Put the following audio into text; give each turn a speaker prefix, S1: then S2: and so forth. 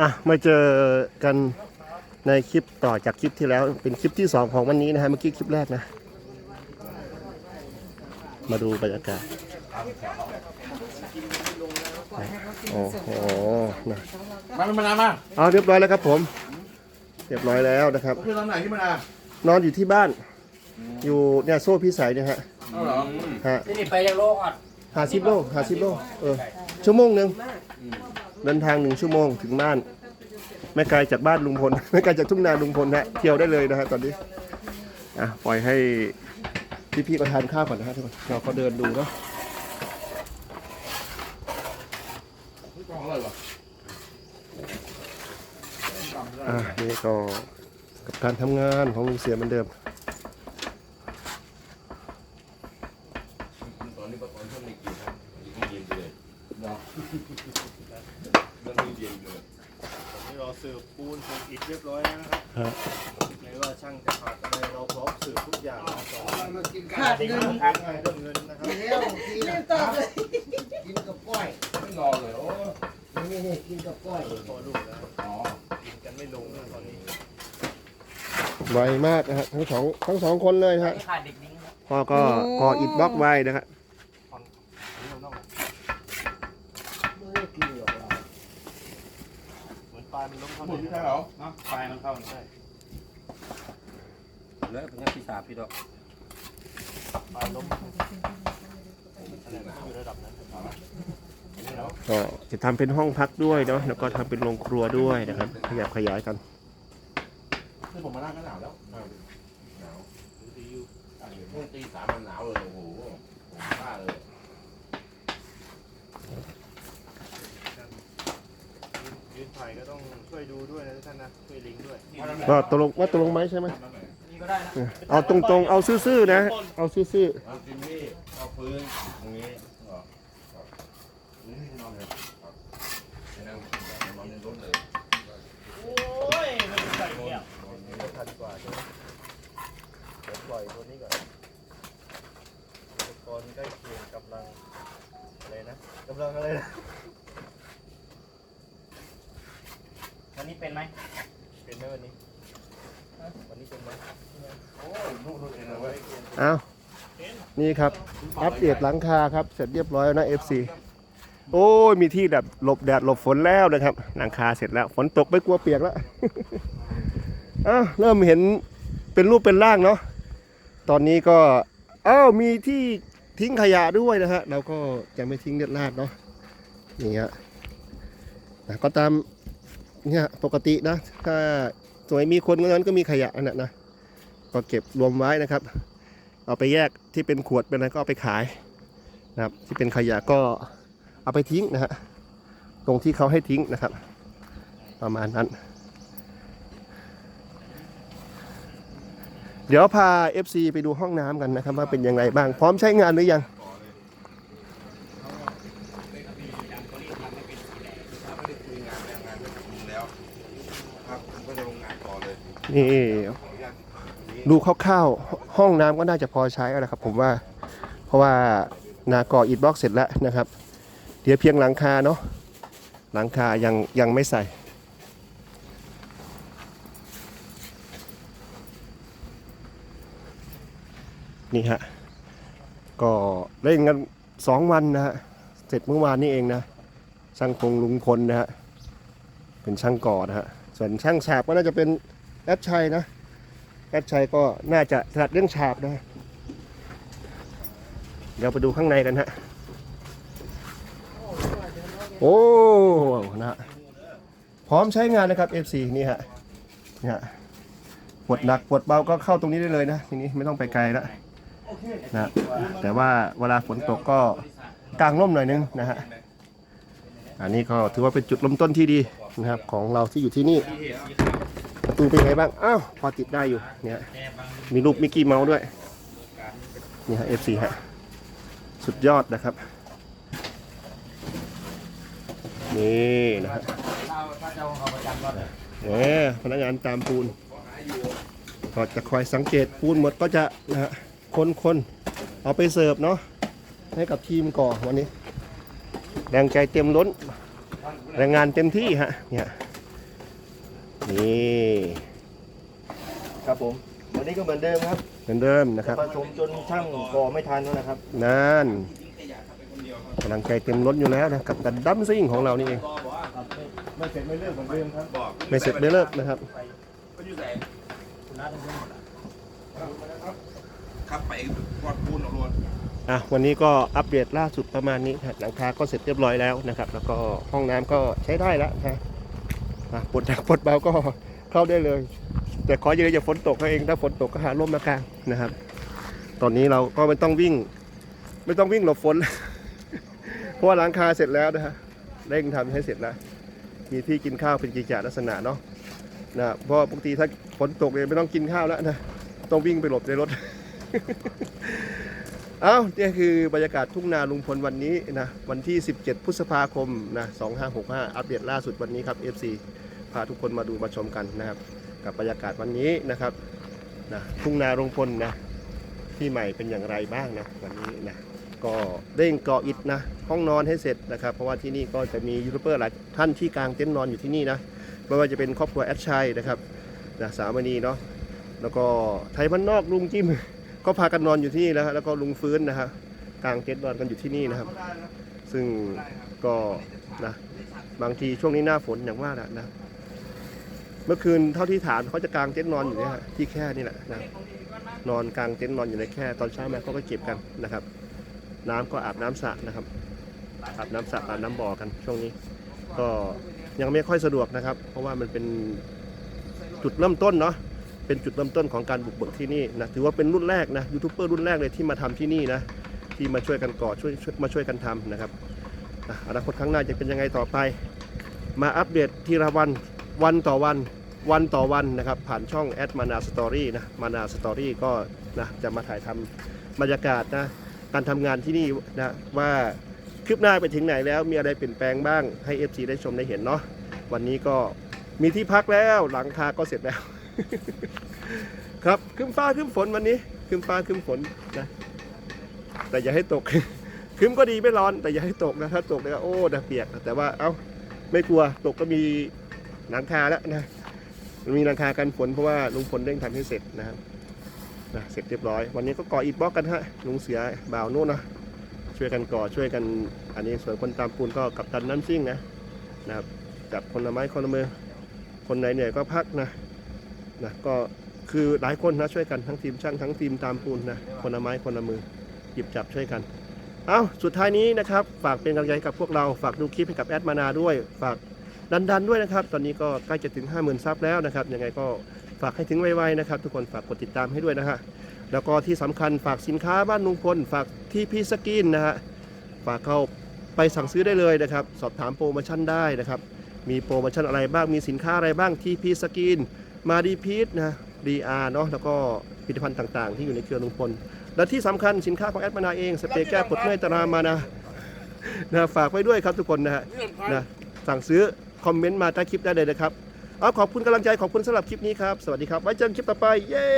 S1: อะมาเจอกันในคลิปต่อจากคลิปที่แล้วเป็นคลิปที่สองของวันนี้นะฮะเมื่อกี้คลิปแรกนะ มาดูบรรยากาศโอ้โหนะ
S2: มาเป็นมานานมา
S1: เอาเรียบร้อยแล้วครับผม เรียบร้อยแล้วนะครับ
S2: คือตอนไหนที่มานาน
S1: นอนอยู่ที่บ้าน อยู่เนี่ยโซ่พิสัยเนี่ยฮะ
S2: เอาเหรอ
S1: ฮะ
S3: ที่นี่ไปยังโลกอะ
S1: หาซิโลหาซิโลเออชั่วโมงหนึ่ง เดินทางหนึ่งชั่วโมงถึงบ้าน ไม่ไกลจากบ้านลุงพล ไม่ไกลจากทุ่งนาลุงพลนะเที่ยวได้เลยนะฮะตอนนี้อะปล่อยให้พี่ๆก็ทานข้าวก่อนนะฮะทุกคนเราก็เดินดูเนาะ
S2: กออะไรวะ
S1: อะนี่ก็กับการทำงานของลุงเสียเหมือนเดิม
S4: ตอนนี้ก็ตอนช่วงนี้กินครับกินเย็นไปเลย
S2: เนาะ
S4: เรื่องนี้เย็นเลย
S5: นี่เราสืบปูนสืบอิฐเรียบร้อยแล้วนะครับ
S1: ฮะ
S5: ไม่ว่าช่างจะขาดอะไรเราพร้อมสืบทุกอย่างนะครับ
S6: ขาดเงิน
S5: เรื่องเงินนะครับ
S6: เร็วกินตอบเลยกินกับก้อย
S4: ไม่นอเลยโอ้
S6: นี่นี่กินกับก้อย
S5: พอลูกแล้ว
S4: อ๋อ
S5: กินกันไม่ลงนะตอนนี้
S1: ไวมากนะฮะทั้งสองทั้งสองคนเลยฮะ
S3: ขาดเด็กนิ้งครับ
S1: พ่อก็ก่ออิฐบล็อกไว้นะฮะ
S6: ไม่ได้กินหรอกเห
S5: มือนปลายมันล้มเข้า
S2: หมุน
S5: ใน
S2: ที่ใช่เหรอ
S5: นะปลายมันเข้าใช่
S3: แล้วเป็นพี่สาวพี่ดอก
S1: ก็จะทำเป็นห้องพักด้วยเนาะแล้วก็ทำเป็นโรงครัวด้วยนะครับ ขยับขยายกัน
S2: ที่ผมมานั่งก็หนาวแล้ว
S4: หนาวเมื่อตีสามมันหนาวเลยโอ้โหบ้าเลย
S5: ยืนถ่ายก็ต้องช่วยดูด้วยนะท่านนะช่วยลิงก์ด้วย
S1: ก็ตกลงว่าตกลงไหมใช่ไหม
S3: นี่ ก็ได้นะ
S1: เออเอาตรงๆ เอาซื่อๆนะ เอาซื่อ
S4: เอาจิมมี่เอาพื้นตรงนี้เหรอครับนี่นอนเลยครับให้นั่งนอนในรถเลย
S5: โอ้ยมันใส่เนี่ยไม่ทันกว่าใช่ไหมเดี๋ยวปล่อยตัวนี้ก่อนอุปกรณ์ใกล้เคียงกำลังอะไรนะกำลังอะไรนะ
S3: วันนี้เป็นไหม
S5: เป็นไหมวันนี้วันนี้ เอ้
S4: ยลูกรถเองนะเว้ย
S1: ๆเอานี่ครับ อัปเดตหลังคาครับ เสร็จเรียบร้อยแล้วนะ FC โอ้ย มีที่แบบหลบแดดหลบฝนแล้วนะครับ หลังคาเสร็จแล้ว ฝนตกไม่กลัวเปียกแล้วอ้าวเริ่มเห็นเป็นรูปเป็นร่างเนาะ ตอนนี้ก็อ้าวมีที่ทิ้งขยะด้วยนะฮะ เราก็จะไม่ทิ้งเลือดลาดเนาะ นี่ฮะก็ตามเนี่ยปกตินะ ถ้า สวยมีคนก็นั้นก็มีขยะอันนั้นนะก็เก็บรวมไว้นะครับ เอาไปแยกที่เป็นขวดเป็นอะไรก็เอาไปขายนะครับ ที่เป็นขยะก็เอาไปทิ้งนะฮะตรงที่เขาให้ทิ้งนะครับ ประมาณนั้น เดี๋ยวพา FC ไปดูห้องน้ำกันนะครับ ว่าเป็นยังไงบ้าง พร้อมใช้งานหรือยัง
S4: ถ้าไม่ได้ ครับผมก็จะลงงานต่อเลย
S1: นี่
S4: ขออนุญาต
S1: ดูคร่าวๆห้องน้ำก็น่าจะพอใช้แล้วนะครับผมว่า เพราะว่านาก่ออิฐบล็อกเสร็จแล้วนะครับ เดี๋ยวเพียงหลังคาเนาะหลังคายังยังไม่ใส่ นี่ฮะก็เล่นกันสองวันนะฮะเสร็จเมื่อวานนี้เองนะช่างคงลุงพลนะฮะเป็นช่างก่อนะฮะ ส่วนช่างฉาบก็น่าจะเป็นแอดชัยนะแอดชัยก็น่าจะถนัดเรื่องฉาบนะ เดี๋ยวไปดูข้างในกันฮะโอ้นะฮะพร้อมใช้งานนะครับ FC นี่ฮะนี่ฮะปวดหนักปวดเบาก็เข้าตรงนี้ได้เลยนะทีนี้ไม่ต้องไปไกลล้วนะแต่ว่าเวลาฝนตกก็กางร่มหน่อยนึงนะฮะอันนี้ก็ถือว่าเป็นจุดเริ่มต้นที่ดี นะครับของเราที่อยู่ที่นี่ ประตูเป็นไงบ้าง อ้าว พอติดได้อยู่เนี่ยมีรูปมิกกี้เมาส์ด้วยนี่ฮะ F4 ฮะสุดยอดนะครับ นี่นะฮะ
S3: เอาประจำก็
S1: แหมพนักงานตามปูนก็จะคอยสังเกตปูนหมดก็จะนะฮะคนคนๆเอาไปเสิร์ฟเนาะให้กับทีมก่อวันนี้ แรงใจเต็มล้น แรงงานเต็มที่ฮะเนี่ยนี่
S5: ครับผมวันนี้ก็เหมือนเดิมครับ
S1: เหมือนเดิมนะครับ
S5: ผสมจนช่างก่อไม่ทันแล้วนะครับ
S1: นั่นกำลังใจเต็มล้นอยู่แล้วนะกับดันดัมซิ่งของเรานี่เอง
S5: ไม่เสร็จไม่เลิกเหมือนเดิมครับ
S4: บอก
S1: ไม่เสร็จไม่เลิกนะครับ
S4: ก็อยู่ไหน
S3: คุณนัทเป็นหมดอะ
S4: ครับไปวอดปูนเอาล้วน
S1: อะวันนี้ก็อัปเดตล่าสุดประมาณนี้ครับหลังคาก็เสร็จเรียบร้อยแล้วนะครับ แล้วก็ห้องน้ำก็ใช้ได้แล้วนะอะปวดหนักปวดเบาก็เข้าได้เลย แต่ขออย่าอย่าฝนตกเองถ้าฝนตกก็หาร่มมากางนะครับ ตอนนี้เราก็ไม่ต้องวิ่ง ไม่ต้องวิ่งหลบฝนเพราะว่าหลังคาเสร็จแล้วนะฮะเร่งทำให้เสร็จแล้วมีที่กินข้าวเป็นกิจจลักษณะเนาะนะเพราะปกติถ้าฝนตกเนี่ยไม่ต้องกินข้าวแล้วนะต้องวิ่งไปหลบในรถ เอ้าเนี่ยคือบรรยากาศทุ่งนาลุงพลวันนี้นะวันที่ 17 พฤษภาคมนะ2565 อัปเดตล่าสุดวันนี้ครับ FC พาทุกคนมาดูมาชมกันนะครับ กับบรรยากาศวันนี้นะครับนะทุ่งนาลุงพลนะที่ใหม่เป็นอย่างไรบ้างนะวันนี้นะก็เร่งก่ออิฐนะห้องนอนให้เสร็จนะครับ เพราะว่าที่นี่ก็จะมียูทูบเบอร์หลายท่านที่กางเต็นท์นอนอยู่ที่นี่นะไม่ว่าจะเป็นครอบครัวแอดชัยนะครับนะสามณีเนาะแล้วก็ไทยพันนอกลุงจิ้ม ก็พากันนอนอยู่ที่นี่แล้วฮะแล้วก็ลุงฟื้นนะฮะกางเต็นท์นอนกันอยู่ที่นี่นะครับ ซึ่งก็นะบางทีช่วงนี้หน้าฝนอย่างว่านะนะ เมื่อคืนเท่าที่ถามเขาจะกางเต็นท์นอนอยู่เนี่ยฮะที่แค่นี่แหละนะนอนกางเต็นท์นอนอยู่ในแค่ตอนเช้ามาเขาก็เก็บกันนะครับ น้ำก็อาบน้ำสระนะครับอาบน้ำสระอาบน้ำบ่อกันช่วงนี้ ก็ยังไม่ค่อยสะดวกนะครับ เพราะว่ามันเป็นจุดเริ่มต้นเนาะ เป็นจุดเริ่มต้นของการบุกเบิกที่นี่นะถือว่าเป็นรุ่นแรกนะยูทูบเบอร์รุ่นแรกเลยที่มาทำที่นี่นะที่มาช่วยกันก่อช่วยช่วยมาช่วยกันทำนะครับอนาคตข้างหน้าจะเป็นยังไงต่อไป มาอัปเดตทีละวันวันต่อวันวันต่อวันนะครับผ่านช่องแอดมานาสตอรี่นะมานาสตอรี่ก็นะจะมาถ่ายทำบรรยากาศนะการทำงานที่นี่นะว่าคืบหน้าไปถึงไหนแล้วมีอะไรเปลี่ยนแปลงบ้างให้ FC ได้ชมได้เห็นเนาะวันนี้ก็มีที่พักแล้วหลังคาก็เสร็จแล้ว ครับขึ้นฟ้าขึ้นฝนวันนี้ขึ้นฟ้าขึ้นฝนนะ แต่อย่าให้ตกขึ้นก็ดีไม่ร้อนแต่อย่าให้ตกนะถ้าตกเนี่ยโอ้ดะเปียก แต่ว่าเอ้าไม่กลัวตกก็มีหลังคาแล้วนะมันมีหลังคากันฝนเพราะว่าลุงพลเร่งทำให้เสร็จนะครับนะเสร็จเรียบร้อย วันนี้ก็ก่ออิฐบล็อกกันฮะลุงเสือบ่าวนู่นนะช่วยกันก่อช่วยกัน อันนี้ส่วนคนตามปูนก็กับตันน้ำซิ่งนะนะครับจับคนละไม้คนละมือคนไหนเหนื่อยก็พักนะ นะก็คือหลายคนนะช่วยกันทั้งทีมช่างทั้งทีมตามปูนนะคนละไม้คนละมือหยิบจับช่วยกันเอาสุดท้ายนี้นะครับ ฝากเป็นกำลังใจให้กับพวกเราฝากดูคลิปให้กับแอดมานาด้วย ฝากดันๆด้วยนะครับ ตอนนี้ก็ใกล้จะถึง 50,000ซับแล้วนะครับยังไงก็ฝากให้ถึงไวๆนะครับ ทุกคนฝากกดติดตามให้ด้วยนะฮะแล้วก็ที่สำคัญฝากสินค้าบ้านลุงพลฝากที่พีสกินนะฮะฝากเข้าไปสั่งซื้อได้เลยนะครับ สอบถามโปรโมชั่นได้นะครับ มีโปรโมชั่นอะไรบ้างมีสินค้าอะไรบ้างที่พีสกิน มาดีพีทนะดีอาร์เนาะแล้วก็ผลิตภัณฑ์ต่างๆ ที่อยู่ในเครือลุงพล และที่สำคัญสินค้าของแอดมานาเองสเปรย์แก้ปวดเมื่อยตรามานะนะฝากไว้ด้วยครับทุกคนนะฮะนะสั่งซื้อคอมเมนต์มาใต้คลิปได้เลยนะครับเอาขอบคุณกำลังใจขอบคุณสำหรับคลิปนี้ครับ สวัสดีครับ ไว้เจอกันคลิปต่อไป เย้